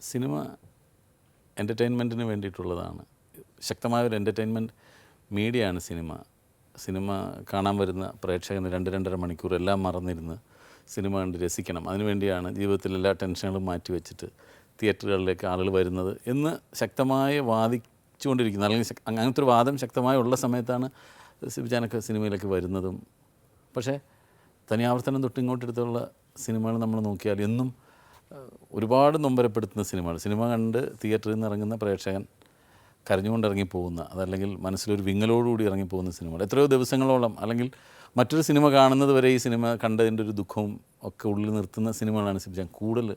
Cinema എന്റർടൈൻമെന്റിന് വേണ്ടിയിട്ടുള്ളതാണ്. ശക്തമായ ഒരു എന്റർടൈൻമെന്റ് മീഡിയയാണ് സിനിമ. സിനിമ കാണാൻ വരുന്ന പ്രേക്ഷകന് രണ്ട് രണ്ടര മണിക്കൂർ എല്ലാം മറന്നിരുന്ന് സിനിമ കണ്ട് രസിക്കണം. അതിനുവേണ്ടിയാണ് ജീവിതത്തിൽ എല്ലാ ടെൻഷനുകളും മാറ്റി വെച്ചിട്ട് തിയേറ്ററുകളിലേക്ക് ആളുകൾ വരുന്നത് എന്ന് ശക്തമായി വാദിച്ചുകൊണ്ടിരിക്കുന്നത് അല്ലെങ്കിൽ അങ്ങനത്തെ ഒരു വാദം ശക്തമായി ഉള്ള സമയത്താണ് സിബിജാനൊക്കെ സിനിമയിലേക്ക് വരുന്നതും. പക്ഷേ തനിയാവർത്തനം തൊട്ട് ഇങ്ങോട്ടെടുത്തുള്ള സിനിമകൾ നമ്മൾ നോക്കിയാൽ എന്നും ഒരുപാട് നൊമ്പരപ്പെടുത്തുന്ന സിനിമയാണ് സിനിമ കണ്ട് തിയേറ്ററിൽ നിന്ന് ഇറങ്ങുന്ന പ്രേക്ഷകൻ കരഞ്ഞുകൊണ്ട് ഇറങ്ങിപ്പോകുന്ന അതല്ലെങ്കിൽ മനസ്സിലൊരു വിങ്ങലോടുകൂടി ഇറങ്ങിപ്പോകുന്ന സിനിമകൾ. എത്രയോ ദിവസങ്ങളോളം അല്ലെങ്കിൽ മറ്റൊരു സിനിമ കാണുന്നത് വരെ ഈ സിനിമ കണ്ടതിന്റെ ഒരു ദുഃഖവും ഒക്കെ ഉള്ളിൽ നിർത്തുന്ന സിനിമകളാണ് സിബിജാൻ കൂടുതൽ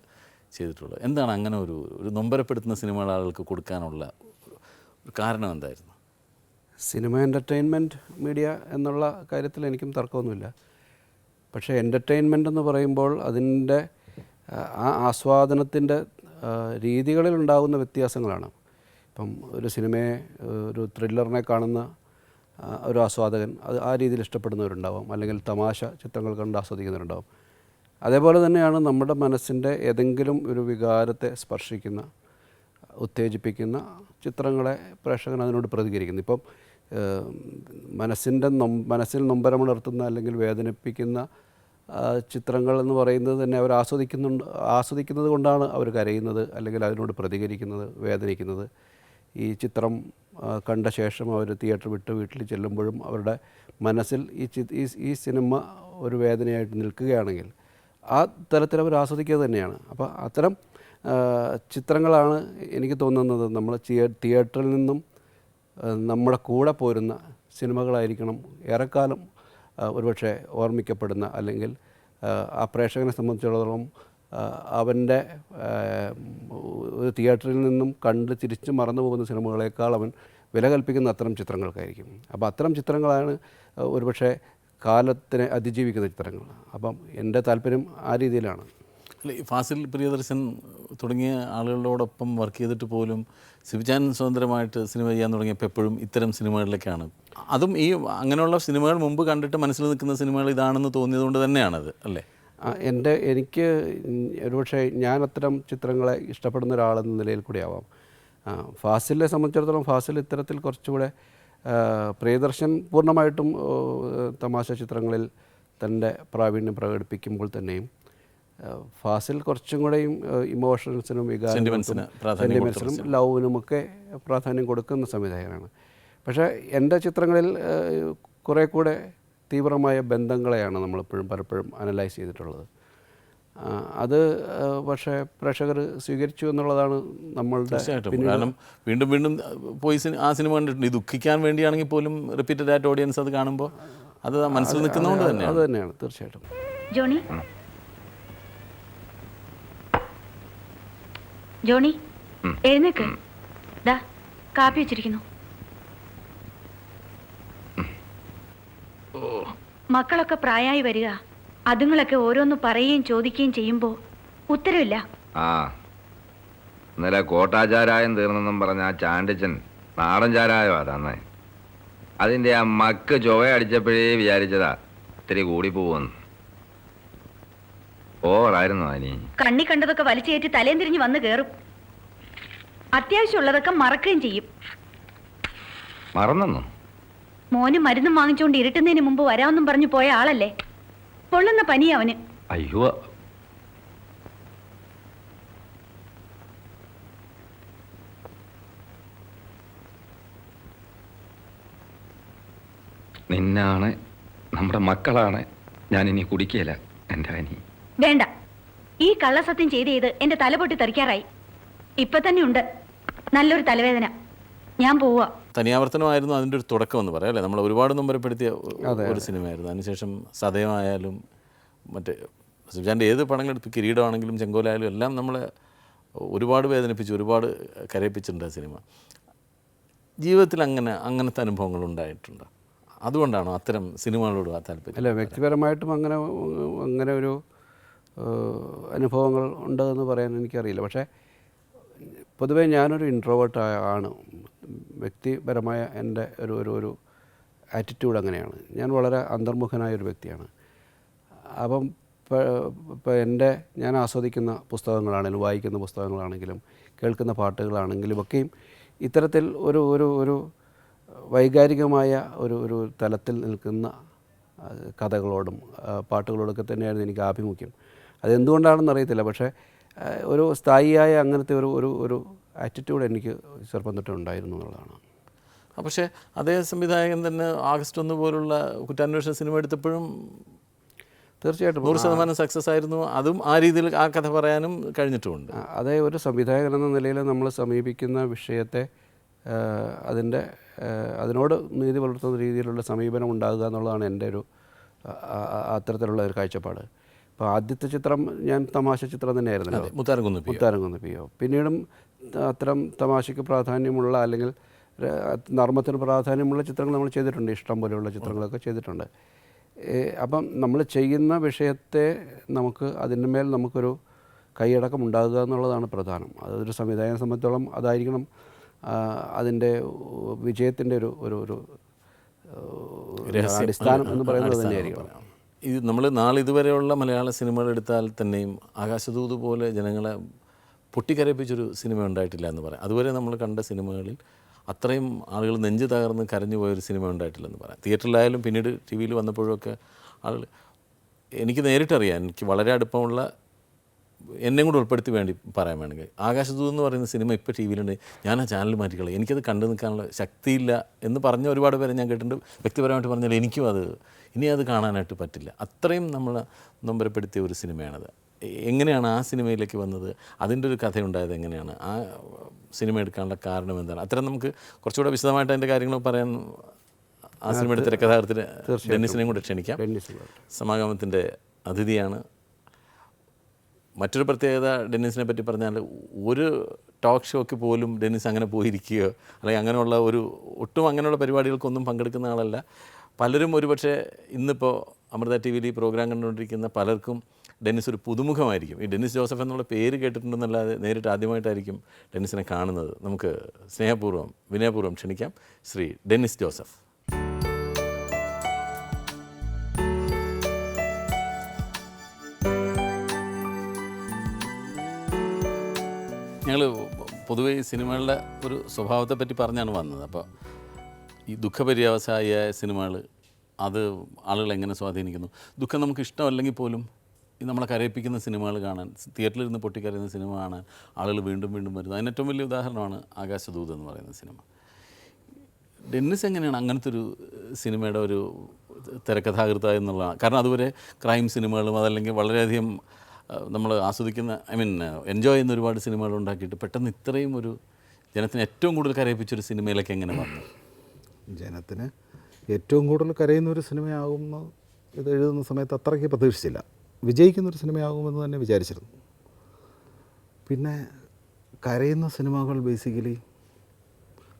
ചെയ്തിട്ടുള്ളത്. എന്താണ് അങ്ങനെ ഒരു ഒരു നൊമ്പരപ്പെടുത്തുന്ന സിനിമകൾ ആളുകൾക്ക് കൊടുക്കാനുള്ള ഒരു കാരണം എന്തായിരുന്നു? സിനിമ എന്റർടൈൻമെന്റ് മീഡിയ എന്നുള്ള കാര്യത്തിൽ എനിക്കും തർക്കമൊന്നുമില്ല. പക്ഷേ എന്റർടൈൻമെന്റ് എന്ന് പറയുമ്പോൾ അതിന്റെ ആ, ആസ്വാദനത്തിന്റെ രീതികളിൽ ഉണ്ടാകുന്ന വ്യത്യാസങ്ങളാണ്. ഇപ്പം ഒരു സിനിമയെ ഒരു ത്രില്ലറിനെ കാണുന്ന ഒരു ആസ്വാദകൻ അത് ആ രീതിയിൽ ഇഷ്ടപ്പെടുന്നവരുണ്ടാവും. അല്ലെങ്കിൽ തമാശ ചിത്രങ്ങൾ കണ്ട് ആസ്വദിക്കുന്നവരുണ്ടാവും. അതേപോലെ തന്നെയാണ് നമ്മുടെ മനസ്സിന്റെ ഏതെങ്കിലും ഒരു വികാരത്തെ സ്പർശിക്കുന്ന ഉത്തേജിപ്പിക്കുന്ന ചിത്രങ്ങളെ പ്രേക്ഷകൻ അതിനോട് പ്രതികരിക്കുന്നു. ഇപ്പം മനസ്സിന്റെ നൊം മനസ്സിൽ നൊമ്പരമുണർത്തുന്ന അല്ലെങ്കിൽ വേദനിപ്പിക്കുന്ന ചിത്രങ്ങൾ എന്ന് പറയുന്നത് തന്നെ അവർ ആസ്വദിക്കുന്നുണ്ട് ആസ്വദിക്കുന്നത് കൊണ്ടാണ് അവർ കരയുന്നത് അല്ലെങ്കിൽ അതിനോട് പ്രതികരിക്കുന്നത് വേദനിക്കുന്നത്. ഈ ചിത്രം കണ്ട ശേഷം അവർ തിയേറ്റർ വിട്ട് വീട്ടിൽ ചെല്ലുമ്പോഴും അവരുടെ മനസ്സിൽ ഈ ചി ഈ സിനിമ ഒരു വേദനയായിട്ട് നിൽക്കുകയാണെങ്കിൽ ആ തരത്തിൽ അവർ ആസ്വദിക്കുക തന്നെയാണ്. അപ്പോൾ അത്തരം ചിത്രങ്ങളാണ് എനിക്ക് തോന്നുന്നത് നമ്മൾ തിയേറ്ററിൽ നിന്നും നമ്മുടെ കൂടെ പോരുന്ന സിനിമകളായിരിക്കണം. ഏറെക്കാലം ഒരുപക്ഷെ ഓർമ്മിക്കപ്പെടുന്ന അല്ലെങ്കിൽ ആ, പ്രേക്ഷകനെ സംബന്ധിച്ചിടത്തോളം അവന്റെ ഒരു തിയേറ്ററിൽ നിന്നും കണ്ട് തിരിച്ച് മറന്നു പോകുന്ന സിനിമകളേക്കാൾ അവൻ വില കൽപ്പിക്കുന്ന അത്തരം ചിത്രങ്ങൾക്കായിരിക്കും. അപ്പോൾ അത്തരം ചിത്രങ്ങളാണ് ഒരുപക്ഷെ കാലത്തിനെ അതിജീവിക്കുന്ന ചിത്രങ്ങൾ. അപ്പം എന്റെ താല്പര്യം ആ രീതിയിലാണ്. ഫാസിൽ പ്രിയദർശൻ തുടങ്ങിയ ആളുകളോടൊപ്പം വർക്ക് ചെയ്തിട്ട് പോലും സിബിചാൻ സ്വതന്ത്രമായിട്ട് സിനിമ ചെയ്യാൻ തുടങ്ങിയപ്പോൾ എപ്പോഴും ഇത്തരം സിനിമകളിലേക്കാണ് അതും ഈ അങ്ങനെയുള്ള സിനിമകൾ മുമ്പ് കണ്ടിട്ട് മനസ്സിൽ നിൽക്കുന്ന സിനിമകൾ ഇതാണെന്ന് തോന്നിയതുകൊണ്ട് തന്നെയാണത് അല്ലേ? എന്റെ എനിക്ക് ഒരുപക്ഷെ ഞാൻ അത്തരം ചിത്രങ്ങളെ ഇഷ്ടപ്പെടുന്ന ഒരാളെന്ന നിലയിൽ കൂടി ആവാം ഫാസിലിനെ സംബന്ധിച്ചിടത്തോളം ഫാസിൽ ഇത്തരത്തിൽ കുറച്ചുകൂടെ പ്രിയദർശൻ പൂർണമായിട്ടും തമാശ ചിത്രങ്ങളിൽ തന്റെ പ്രാവീണ്യം പ്രകടിപ്പിക്കുമ്പോൾ തന്നെയും ഫാസിൽ കുറച്ചും കൂടെയും ഇമോഷൻസിനും വികാരം ലവിനും പ്രാധാന്യം സെന്റിമെൻസിനും ലവിനുമൊക്കെ പ്രാധാന്യം കൊടുക്കുന്ന സംവിധായകനാണ്. പക്ഷേ എന്റെ ചിത്രങ്ങളിൽ കുറേ കൂടെ തീവ്രമായ ബന്ധങ്ങളെയാണ് നമ്മളിപ്പോഴും പലപ്പോഴും അനലൈസ് ചെയ്തിട്ടുള്ളത്. അത് പക്ഷേ പ്രേക്ഷകർ സ്വീകരിച്ചു എന്നുള്ളതാണ് നമ്മളുടെ കാരണം വീണ്ടും വീണ്ടും പോയി സിനി- ആ സിനിമ കണ്ടിട്ടുണ്ട്. ദുഃഖിക്കാൻ വേണ്ടിയാണെങ്കിൽ പോലും റിപ്പീറ്റഡ് ആയിട്ട് ഓഡിയൻസ് അത് കാണുമ്പോൾ അത് മനസ്സിൽ നിൽക്കുന്നതുകൊണ്ട് തന്നെ അത് തന്നെയാണ്. തന്നെയാണ്. തീർച്ചയായിട്ടും. ജോണി ജോണി എഴുന്നേക്ക്. ദാ കാപ്പി വെച്ചിരിക്കുന്നു. മക്കളൊക്കെ പ്രായമായി വരിക. അതുങ്ങളൊക്കെ ഓരോന്ന് പറയുകയും ചോദിക്കുകയും ചെയ്യുമ്പോ ഉത്തരവില്ല. ആ. ഇന്നലെ കോട്ടാചാരായം തീർന്നെന്നും പറഞ്ഞ ആ ചാണ്ടിച്ചൻ നാടൻ ചാരായോ തന്നെ അതിന്റെ ആ മക്ക് ചൊവ അടിച്ചപ്പോഴേ വിചാരിച്ചതാ ഇത്തിരി കൂടി പോവെന്ന് ഓവറായിരുന്നു അനി കണ്ണി കണ്ടതൊക്കെ വലിച്ചേറ്റി തലേം തിരിഞ്ഞ് വന്ന് കേറും. അത്യാവശ്യമുള്ളതൊക്കെ മറക്കുകയും ചെയ്യും. മറന്നു മോന് മരുന്നും വാങ്ങിച്ചുകൊണ്ട് ഇരുട്ടുന്നതിന് മുമ്പ് വരാമെന്നും പറഞ്ഞു പോയ ആളല്ലേ? പൊള്ളുന്ന പനി അവന്. അയ്യോ. നിന്നാണ് നമ്മുടെ മക്കളാണ് ഞാൻ ഇനി കുടിക്കുകയില്ല എന്റെ അനി വേണ്ട. ഈ കള്ളസത്യം ചെയ്ത് ചെയ്ത് എന്റെ തല പൊട്ടി തെറിക്കാറായി. ഇപ്പൊ തന്നെ ഉണ്ട്. നല്ലൊരു തലവേദന. ഞാൻ പോവാ. തനിയാവർത്തനമായിരുന്നു അതിന്റെ ഒരു തുടക്കം എന്ന് പറയാം അല്ലേ? നമ്മൾ ഒരുപാട് നമ്പരപ്പെടുത്തിയ ഒരു സിനിമയായിരുന്നു. അതിനുശേഷം സദയമായാലും മറ്റേ സുജാന്റെ ഏത് പടങ്ങളെടുത്ത് കിരീടമാണെങ്കിലും ചെങ്കോലായാലും എല്ലാം നമ്മളെ ഒരുപാട് വേദനിപ്പിച്ചു ഒരുപാട് കരയിപ്പിച്ചിട്ടുണ്ട് ആ സിനിമ. ജീവിതത്തിൽ അങ്ങനെ അങ്ങനത്തെ അനുഭവങ്ങൾ ഉണ്ടായിട്ടുണ്ട്. അതുകൊണ്ടാണോ അത്തരം സിനിമകളോട് താല്പര്യം. അല്ല വ്യക്തിപരമായിട്ടും അങ്ങനെ അങ്ങനെ ഒരു അനുഭവങ്ങൾ ഉണ്ടെന്ന് പറയാൻ എനിക്കറിയില്ല. പക്ഷേ പൊതുവേ ഞാനൊരു ഇൻട്രോവേർട്ട് ആണ്. വ്യക്തിപരമായ എന്റെ ഒരു ഒരു ഒരു ആറ്റിറ്റ്യൂഡ് അങ്ങനെയാണ്. ഞാൻ വളരെ അന്തർമുഖനായ ഒരു വ്യക്തിയാണ്. അപ്പം ഇപ്പോൾ എന്റെ ഞാൻ ആസ്വദിക്കുന്ന പുസ്തകങ്ങളാണെങ്കിലും വായിക്കുന്ന പുസ്തകങ്ങളാണെങ്കിലും കേൾക്കുന്ന പാട്ടുകളാണെങ്കിലും ഒക്കെയും ഇത്തരത്തിൽ ഒരു ഒരു ഒരു വൈകാരികമായ ഒരു ഒരു തലത്തിൽ നിൽക്കുന്ന കഥകളോടും പാട്ടുകളോടൊക്കെ തന്നെയായിരുന്നു എനിക്ക് ആഭിമുഖ്യം. അതെന്തുകൊണ്ടാണെന്ന് അറിയത്തില്ല. പക്ഷേ ഒരു സ്ഥായിയായ അങ്ങനത്തെ ഒരു ഒരു ഒരു ആറ്റിറ്റ്യൂഡ് എനിക്ക് ചെറുപ്പം തൊട്ട് ഉണ്ടായിരുന്നു എന്നുള്ളതാണ് പക്ഷേ അതേ സംവിധായകൻ തന്നെ ആഗസ്റ്റ് ഒന്ന് പോലുള്ള കുറ്റാന്വേഷണ സിനിമ എടുത്തപ്പോഴും തീർച്ചയായിട്ടും. നൂറ് ശതമാനം സക്സസ് ആയിരുന്നു. അതും ആ രീതിയിൽ ആ കഥ പറയാനും കഴിഞ്ഞിട്ടുമുണ്ട്. അതേ ഒരു സംവിധായകൻ എന്ന നിലയിൽ നമ്മൾ സമീപിക്കുന്ന വിഷയത്തെ അതിന്റെ അതിനോട് നീതി പുലർത്തുന്ന രീതിയിലുള്ള സമീപനം ഉണ്ടാകുക എന്നുള്ളതാണ് എന്റെ ഒരു അത്തരത്തിലുള്ള ഒരു കാഴ്ചപ്പാട്. ഇപ്പോൾ ആദ്യത്തെ ചിത്രം ഞാൻ തമാശ ചിത്രം തന്നെയായിരുന്നല്ലോ. Mutharamkunnu P Mutharamkunnu P O. പിന്നീടും അത്തരം തമാശയ്ക്ക് പ്രാധാന്യമുള്ള അല്ലെങ്കിൽ നർമ്മത്തിന് പ്രാധാന്യമുള്ള ചിത്രങ്ങൾ നമ്മൾ ചെയ്തിട്ടുണ്ട്. ഇഷ്ടം പോലെയുള്ള ചിത്രങ്ങളൊക്കെ ചെയ്തിട്ടുണ്ട്. അപ്പം നമ്മൾ ചെയ്യുന്ന വിഷയത്തെ നമുക്ക് അതിന്റെ മേൽ നമുക്കൊരു കൈയടക്കം ഉണ്ടാകുക എന്നുള്ളതാണ് പ്രധാനം. അതൊരു സംവിധായകനെ സംബന്ധിച്ചോളം അതായിരിക്കണം അതിന്റെ വിജയത്തിന്റെ ഒരു ഒരു ഒരു അടിസ്ഥാനം എന്ന് പറയുന്നത് തന്നെയായിരിക്കണം. ഇത് നമ്മൾ നാളിതുവരെയുള്ള മലയാള സിനിമകൾ എടുത്താൽ തന്നെയും ആകാശദൂത് പോലെ ജനങ്ങളെ പൊട്ടിക്കരയിപ്പിച്ചൊരു സിനിമ ഉണ്ടായിട്ടില്ല എന്ന് പറയാം. അതുവരെ നമ്മൾ കണ്ട സിനിമകളിൽ അത്രയും ആളുകൾ നെഞ്ച് തകർന്ന് കരഞ്ഞു പോയൊരു സിനിമ ഉണ്ടായിട്ടില്ല എന്ന് പറയാം. തിയേറ്ററിലായാലും പിന്നീട് ടി വിയിൽ വന്നപ്പോഴൊക്കെ ആളുകൾ എനിക്ക് നേരിട്ടറിയാം എനിക്ക് വളരെ അടുപ്പമുള്ള എന്നെ കൂടെ ഉൾപ്പെടുത്തി വേണ്ടി പറയാൻ വേണമെങ്കിൽ. ആകാശദൂത് എന്ന് പറയുന്ന സിനിമ ഇപ്പോൾ ടി വിയിലുണ്ട്. ഞാൻ ആ ചാനൽ മാറ്റിക്കളെ എനിക്കത് കണ്ടു നിൽക്കാനുള്ള ശക്തിയില്ല എന്ന് പറഞ്ഞ ഒരുപാട് പേരെ ഞാൻ കേട്ടിട്ടുണ്ട്. വ്യക്തിപരമായിട്ട് പറഞ്ഞാൽ എനിക്കും അത് ഇനി അത് കാണാനായിട്ട് പറ്റില്ല. അത്രയും നമ്മൾ നൊമ്പരപ്പെടുത്തിയ ഒരു സിനിമയാണത്. എങ്ങനെയാണ് ആ സിനിമയിലേക്ക് വന്നത്? അതിന്റെ ഒരു കഥയുണ്ടായത് എങ്ങനെയാണ്? ആ സിനിമ എടുക്കാനുള്ള കാരണം എന്താണ്? അത്തരം നമുക്ക് കുറച്ചുകൂടെ വിശദമായിട്ട് അതിന്റെ കാര്യങ്ങൾ പറയാൻ ആ സിനിമയുടെ തിരക്കഥാകൃത്തിന് ഡെന്നിസിനെയും കൂടെ ക്ഷണിക്കാം. സമാഗമത്തിന്റെ അതിഥിയാണ് മറ്റൊരു പ്രത്യേകത ഡെന്നിസിനെ പറ്റി പറഞ്ഞാൽ ഒരു ടോക്ക് ഷോയ്ക്ക് പോലും ഡെന്നിസ് അങ്ങനെ പോയിരിക്കുകയോ അല്ലെങ്കിൽ അങ്ങനെയുള്ള ഒരു ഒട്ടും അങ്ങനെയുള്ള പരിപാടികൾക്കൊന്നും പങ്കെടുക്കുന്ന ആളല്ല. പലരും ഒരുപക്ഷെ ഇന്നിപ്പോൾ അമൃത ടി വിയിൽ ഈ പ്രോഗ്രാം കണ്ടുകൊണ്ടിരിക്കുന്ന പലർക്കും ഡെന്നിസ് ഒരു പുതുമുഖമായിരിക്കും. ഈ ഡെന്നിസ് ജോസഫ് എന്നുള്ള പേര് കേട്ടിട്ടുണ്ടെന്നല്ലാതെ നേരിട്ട് ആദ്യമായിട്ടായിരിക്കും ഡെന്നിസിനെ കാണുന്നത്. നമുക്ക് സ്നേഹപൂർവം വിനയപൂർവം ക്ഷണിക്കാം ശ്രീ ഡെന്നിസ് ജോസഫ്. ഞങ്ങൾ പൊതുവെ ഈ സിനിമകളുടെ ഒരു സ്വഭാവത്തെ പറ്റി പറഞ്ഞാണ് വന്നത്. അപ്പോൾ ഈ ദുഃഖപര്യവസായിയായ സിനിമകൾ അത് ആളുകളെ എങ്ങനെ സ്വാധീനിക്കുന്നു? ദുഃഖം നമുക്ക് ഇഷ്ടമല്ലെങ്കിൽ പോലും ഈ നമ്മളെ കരയിപ്പിക്കുന്ന സിനിമകൾ കാണാൻ തിയേറ്ററിൽ ഇരുന്ന് പൊട്ടിക്കരയുന്ന സിനിമ കാണാൻ ആളുകൾ വീണ്ടും വീണ്ടും വരുന്നു അതിന് ഏറ്റവും വലിയ ഉദാഹരണമാണ് ആകാശദൂത് എന്ന് പറയുന്ന സിനിമ. ഡെന്നിസ് എങ്ങനെയാണ് അങ്ങനത്തെ ഒരു സിനിമയുടെ ഒരു തിരക്കഥാകൃത എന്നുള്ള കാരണം അതുവരെ ക്രൈം സിനിമകളും അതല്ലെങ്കിൽ വളരെയധികം നമ്മൾ ആസ്വദിക്കുന്ന ഐ മീൻ എൻജോയ് ചെയ്യുന്ന ഒരുപാട് സിനിമകൾ ഉണ്ടാക്കിയിട്ട് പെട്ടെന്ന് ഇത്രയും ഒരു ജനത്തിന് ഏറ്റവും കൂടുതൽ കരയിപ്പിച്ചൊരു സിനിമയിലൊക്കെ എങ്ങനെ വന്നു? ജനത്തിന് ഏറ്റവും കൂടുതൽ കരയുന്ന ഒരു സിനിമയാകുമെന്ന് ഇത് എഴുതുന്ന സമയത്ത് അത്രയ്ക്ക് പ്രതീക്ഷിച്ചില്ല. വിജയിക്കുന്ന ഒരു സിനിമയാകുമെന്ന് തന്നെ വിചാരിച്ചിരുന്നു. പിന്നെ കരയുന്ന സിനിമകൾ ബേസിക്കലി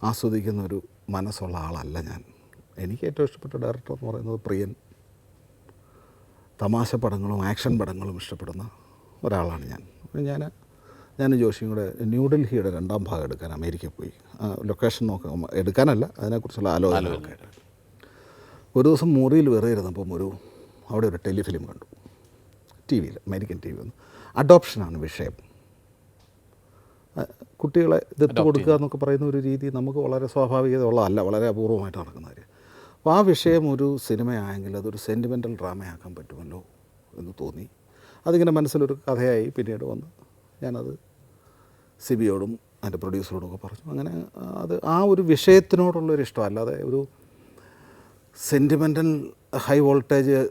ആസ്വദിക്കുന്ന ഒരു മനസ്സുള്ള ആളല്ല ഞാൻ. എനിക്ക് ഏറ്റവും ഇഷ്ടപ്പെട്ട ഡയറക്ടർ എന്ന് പറയുന്നത് പ്രിയൻ. തമാശ പടങ്ങളും ആക്ഷൻ പടങ്ങളും ഇഷ്ടപ്പെടുന്ന ഒരാളാണ് ഞാൻ. ഞാൻ ഞാൻ ജോഷിയും കൂടെ ന്യൂഡൽഹിയുടെ രണ്ടാം ഭാഗം എടുക്കാൻ അമേരിക്കയിൽ പോയി. ലൊക്കേഷൻ നോക്കാം എടുക്കാനല്ല അതിനെക്കുറിച്ചുള്ള ആലോചനകളൊക്കെ ഒരു ദിവസം മുറിയിൽ വെറുതെ ഇരുന്നപ്പം ഒരു അവിടെ ഒരു ടെലിഫിലിം കണ്ടു. ടി വിയിൽ അമേരിക്കൻ ടി വി വന്നു. അഡോപ്ഷനാണ് വിഷയം. കുട്ടികളെ ദത്ത് കൊടുക്കുക എന്നൊക്കെ പറയുന്ന ഒരു രീതി നമുക്ക് വളരെ സ്വാഭാവികത ഉള്ളതല്ല വളരെ അപൂർവമായിട്ട് നടക്കുന്ന കാര്യം. അപ്പോൾ ആ വിഷയം ഒരു സിനിമയായെങ്കിൽ അതൊരു സെന്റിമെന്റൽ ഡ്രാമയാക്കാൻ പറ്റുമല്ലോ എന്ന് തോന്നി. അതിങ്ങനെ മനസ്സിലൊരു കഥയായി പിന്നീട് വന്ന് ഞാനത് സിബിയോടും അതിന്റെ പ്രൊഡ്യൂസറോടും ഒക്കെ പറഞ്ഞു. അങ്ങനെ അത് ആ ഒരു വിഷയത്തിനോടുള്ളൊരു ഇഷ്ടം അല്ലാതെ ഒരു സെന്റിമെന്റൽ ഹൈ വോൾട്ടേജ്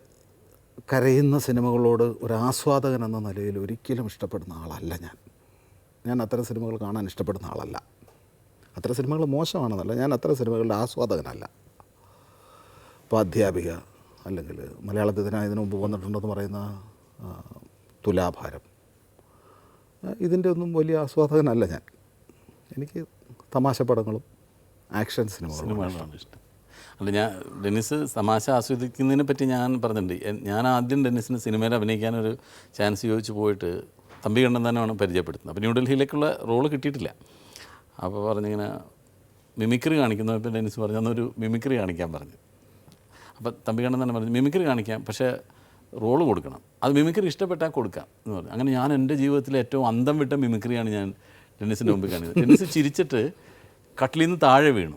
കരയുന്ന സിനിമകളോട് ഒരു ആസ്വാദകൻ എന്ന നിലയിൽ ഒരിക്കലും ഇഷ്ടപ്പെടുന്ന ആളല്ല ഞാൻ. ഞാൻ അത്തരം സിനിമകൾ കാണാൻ ഇഷ്ടപ്പെടുന്ന ആളല്ല. അത്തരം സിനിമകൾ മോശമാണെന്നല്ല ഞാൻ അത്തരം സിനിമകളുടെ ആസ്വാദകനല്ല. ഇപ്പോൾ അധ്യാപിക അല്ലെങ്കിൽ മലയാളത്തിൽ തന്നെ ഇതിനു മുമ്പ് വന്നിട്ടുണ്ടെന്ന് പറയുന്ന തുലാഭാരം. ഇതിന്റെ ഒന്നും വലിയ ആസ്വാദകനല്ല ഞാൻ. എനിക്ക് തമാശ പടങ്ങളും ആക്ഷൻ സിനിമകളും ഇഷ്ടം. അല്ല ഞാൻ ഡെന്നിസ് തമാശ ആസ്വദിക്കുന്നതിനെ പറ്റി ഞാൻ പറഞ്ഞിട്ടുണ്ട്. ഞാൻ ആദ്യം ഡെന്നിസിന് സിനിമയിൽ അഭിനയിക്കാനൊരു ചാൻസ് ചോദിച്ചു പോയിട്ട് തമ്പി കണ്ണൻ തന്നെയാണ് പരിചയപ്പെടുത്തുന്നത്. അപ്പോൾ ന്യൂഡൽഹിയിലേക്കുള്ള റോൾ കിട്ടിയിട്ടില്ല. അപ്പോൾ പറഞ്ഞിങ്ങനെ മിമിക്രി കാണിക്കുന്നു ഇപ്പോൾ ഡെന്നിസ് പറഞ്ഞു. അന്നൊരു മിമിക്രി കാണിക്കാൻ പറഞ്ഞു. അപ്പോൾ തമ്പി കണ്ണൻ തന്നെ പറഞ്ഞു മിമിക്രി കാണിക്കാം പക്ഷേ റോൾ കൊടുക്കണം. അത് മിമിക്രി ഇഷ്ടപ്പെട്ടാൽ കൊടുക്കാം എന്ന് പറഞ്ഞു. അങ്ങനെ ഞാൻ എന്റെ ജീവിതത്തിലെ ഏറ്റവും അന്തം വിട്ട മിമിക്രിയാണ് ഞാൻ ടെന്നീസിന്റെ മുമ്പിൽ കാണിയത് ടെന്നീസ് ചിരിച്ചിട്ട് കട്ടിലിൽ നിന്ന് താഴെ വീണു.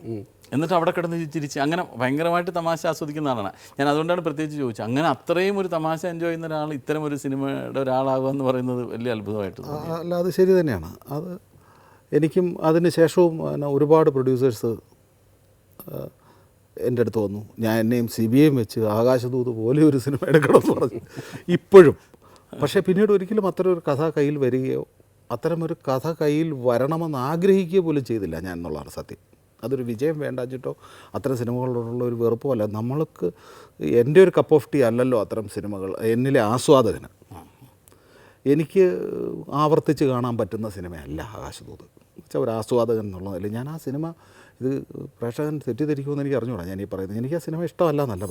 എന്നിട്ട് അവിടെ കിടന്ന് ചിരിച്ച് അങ്ങനെ ഭയങ്കരമായിട്ട് തമാശ ആസ്വദിക്കുന്ന ആളാണ്. ഞാൻ അതുകൊണ്ടാണ് പ്രത്യേകിച്ച് ചോദിച്ചത്. അങ്ങനെ അത്രയും ഒരു തമാശ എൻജോയ് ചെയ്യുന്ന ഒരാൾ ഇത്തരം ഒരു സിനിമയുടെ ഒരാളാകുക എന്ന് പറയുന്നത് വലിയ അത്ഭുതമായിട്ട് അല്ല അത് ശരി തന്നെയാണ്. അത് എനിക്കും അതിന് ശേഷവും ഒരുപാട് പ്രൊഡ്യൂസേഴ്സ് എന്റെ അടുത്ത് വന്നു. ഞാൻ എന്നെയും സി ബി ഐയും വെച്ച് ആകാശദൂത് പോലെ ഒരു സിനിമ എടുക്കണമെന്ന് പറഞ്ഞു. ഇപ്പോഴും. പക്ഷേ പിന്നീട് ഒരിക്കലും അത്തരം ഒരു കഥ കയ്യിൽ വരികയോ അത്തരം ഒരു കഥ കയ്യിൽ വരണമെന്ന് ആഗ്രഹിക്കുക പോലും ചെയ്തില്ല ഞാൻ എന്നുള്ളതാണ് സത്യം. അതൊരു വിജയം വേണ്ടാച്ചിട്ടോ അത്തരം സിനിമകളോടുള്ള ഒരു വെറുപ്പോ അല്ല. നമ്മൾക്ക് എന്റെ ഒരു കപ്പ് ഓഫ് ടീ അല്ലല്ലോ അത്തരം സിനിമകൾ എന്നിലെ ആസ്വാദകന്. എനിക്ക് ആവർത്തിച്ച് കാണാൻ പറ്റുന്ന സിനിമയല്ല ആകാശദൂത്. വെച്ചാൽ ഒരു ആസ്വാദകൻ എന്നുള്ളതല്ല ഞാൻ ആ സിനിമ ഇത് പ്രേക്ഷകൻ തെറ്റിദ്ധരിക്കുമെന്ന് എനിക്ക് അറിഞ്ഞുകൂടാ ഞാൻ ഈ പറയുന്നത് എനിക്ക് ആ സിനിമ ഇഷ്ടമല്ല എന്നല്ല